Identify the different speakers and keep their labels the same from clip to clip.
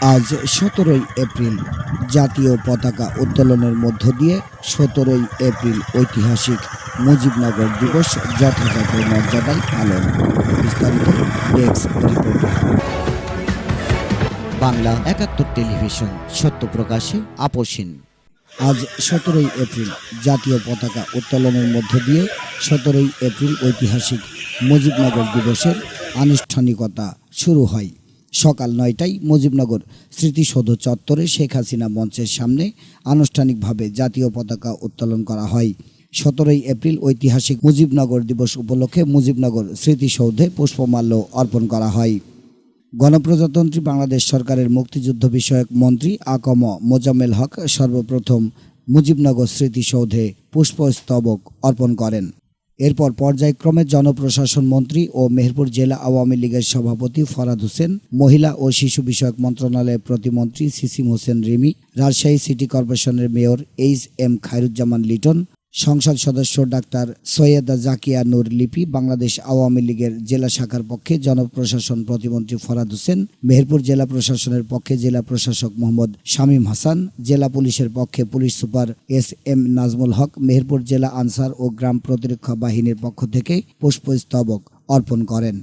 Speaker 1: আজ সতেরোই এপ্রিল। জাতীয় পতাকা উত্তোলনের মধ্য দিয়ে সতেরোই এপ্রিল ঐতিহাসিক মুজিবনগর দিবস যথাযথ মর্যাদায় পালন। বিস্তারিত রিপোর্টে। বাংলা একাত্তর টেলিভিশন, সত্য প্রকাশে আপোষহীন আজ সতেরোই এপ্রিল, জাতীয় পতাকা উত্তোলনের মধ্য দিয়ে সতেরোই এপ্রিল ঐতিহাসিক মুজিবনগর দিবসের আনুষ্ঠানিকতা শুরু হয়। সকাল নয়টায় মুজিবনগর স্মৃতিসৌধ চত্বরে শেখ হাসিনা মঞ্চের সামনে আনুষ্ঠানিকভাবে জাতীয় পতাকা উত্তোলন করা হয়। সতেরোই এপ্রিল ঐতিহাসিক মুজিবনগর দিবস উপলক্ষে মুজিবনগর স্মৃতিসৌধে পুষ্পমাল্য অর্পণ করা হয়। গণপ্রজাতন্ত্রী বাংলাদেশ সরকারের মুক্তিযুদ্ধ বিষয়ক মন্ত্রী আকম মোজাম্মেল হক সর্বপ্রথম মুজিবনগর স্মৃতিসৌধে পুষ্পস্তবক অর্পণ করেন। এরপর পর্যায়ক্রমে জনপ্রশাসন মন্ত্রী ও মেহেরপুর জেলা আওয়ামী লীগের সভাপতি ফরাদ হোসেন, মহিলা ও শিশু বিষয়ক মন্ত্রণালয়ের প্রতিমন্ত্রী সিসিম হোসেন রিমি, রাজশাহী সিটি কর্পোরেশনের mayor H M Khairuzzaman Liton সংসদ সদস্য ডাক্তার সৈয়দা জাকিয়া নূর লিপি, বাংলাদেশ আওয়ামী লীগের জেলা শাখার পক্ষে জনপ্রশাসন প্রতিমন্ত্রী ফরাদ হোসেন, মেহেরপুর জেলা প্রশাসনের পক্ষে জেলা প্রশাসক মোহাম্মদ শামীম হাসান, জেলা পুলিশের পক্ষে police super S M Nazmul Haque, Meherpur জেলা আনসার ও গ্রাম প্রতিরক্ষা বাহিনীর পক্ষ থেকে পুষ্পস্তবক অর্পণ করেন।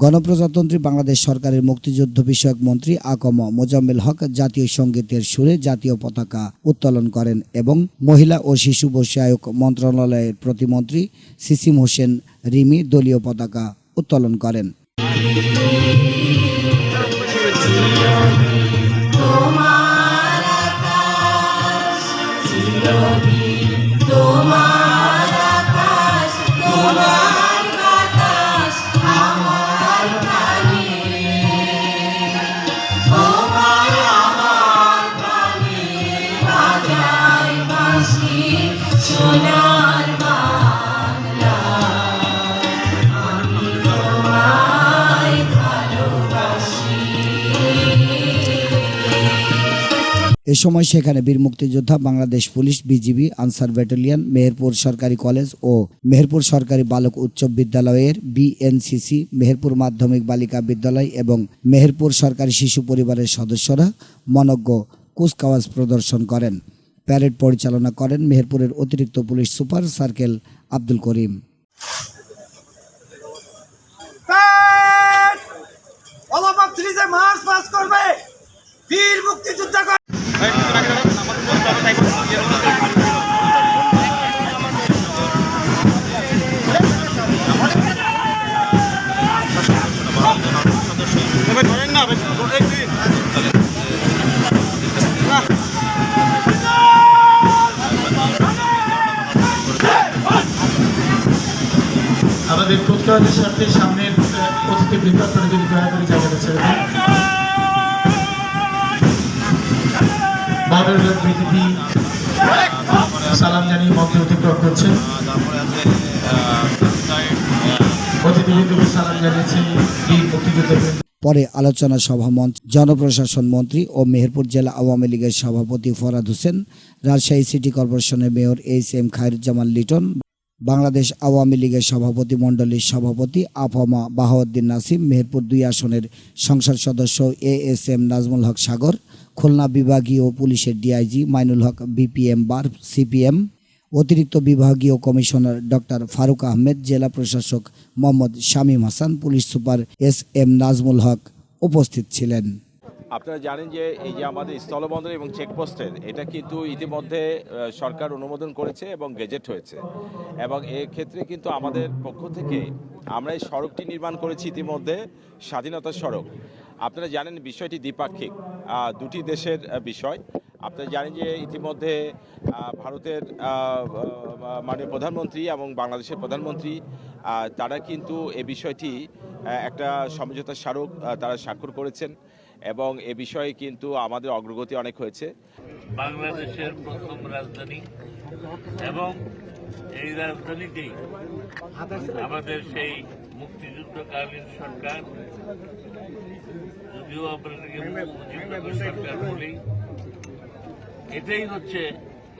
Speaker 1: গণপ্রজাতন্ত্রী বাংলাদেশ সরকারের মুক্তিযুদ্ধ বিষয়ক মন্ত্রী আকম মোজাম্মেল হক জাতীয় সঙ্গীতের সুরে জাতীয় পতাকা উত্তোলন করেন এবং মহিলা ও শিশু বিষয়ক মন্ত্রণালয়ের প্রতিমন্ত্রী সিসিম হোসেন রিমি দলীয় পতাকা উত্তোলন করেন। এ সময় সেখানে বীর মুক্তিযোদ্ধা, Bangladesh police, BGB, Ansar battalion, Meherpur সরকারি কলেজ ও মেহেরপুর সরকারি বালক উচ্চ বিদ্যালয়ের বিএনসিসি, মেহেরপুর মাধ্যমিক বালিকা বিদ্যালয় এবং মেহেরপুর সরকারি শিশু পরিবারের সদস্যরা মনজ্ঞ কুচকাওয়াজ প্রদর্শন করেন। প্যারেড পরিচালনা করেন মেহেরপুরের অতিরিক্ত police super circle Abdul Karim!
Speaker 2: March করবে। বীর
Speaker 3: আমাদের কুচকাওয়াজের সাথে সামনের আহ, অতিথি বৃন্দ আপনারা করে সালাম জানিয়ে অতিক্রম অতিথিবৃন্দকে সালাম জানিয়েছেন বীর মুক্তিযুদ্ধ
Speaker 1: পরে আলোচনা সভা মঞ্চ, জনপ্রশাসন মন্ত্রী ও মেহেরপুর জেলা আওয়ামী লীগের সভাপতি ফরাদ হোসেন, রাজশাহী সিটি কর্পোরেশনের mayor H M Khairuzzaman Liton, Bangladesh Awami লীগের সভাপতি মণ্ডলীর সভাপতি আফমা বাহাউদ্দিন নাসিম, মেহেরপুর দুই আসনের সংসদ সদস্য A S M Nazmul Haque Sagar Khulna বিভাগীয় পুলিশের DIG Mainul Haque, BPM, bar CPM, অতিরিক্ত বিভাগীয় কমিশনার ডক্টর ফারুক আহমেদ, জেলা প্রশাসক Mohammad Shamim Hasan, police super S M Nazmul Haque উপস্থিত ছিলেন।
Speaker 4: আপনারা জানেন যে এই যে আমাদের স্থলবন্দর এবং চেকপোস্টের, এটা কিন্তু ইতিমধ্যে সরকার অনুমোদন করেছে এবং গেজেট হয়েছে। এবং ক্ষেত্রে কিন্তু আমাদের পক্ষ থেকে আমরা এই সড়কটি নির্মাণ করেছি ইতিমধ্যে, স্বাধীনতা সড়ক। আপনারা জানেন বিষয়টি দ্বিপাক্ষিক দুটি দেশের বিষয়। আপনারা জানেন যে ইতিমধ্যে ভারতের মাননীয় প্রধানমন্ত্রী এবং বাংলাদেশের প্রধানমন্ত্রী তারা কিন্তু এ বিষয়টি একটা সমঝোতা স্মারক তারা স্বাক্ষর করেছেন এবং এ বিষয়ে কিন্তু আমাদের অগ্রগতি অনেক হয়েছে।
Speaker 5: বাংলাদেশের প্রথম রাজধানী এবং এই রাজধানীতেই আমাদের সেই মুক্তিযুদ্ধকালীন সরকার, যদিও আমরা এটাকে সরকার বলি, এটাই হচ্ছে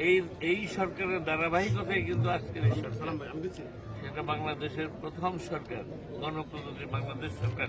Speaker 5: এই এই সরকারের ধারাবাহিকতাই কিন্তু আজকের এই সরকার। সেটা বাংলাদেশের প্রথম সরকার, গণপ্রজাতন্ত্রী বাংলাদেশ সরকার।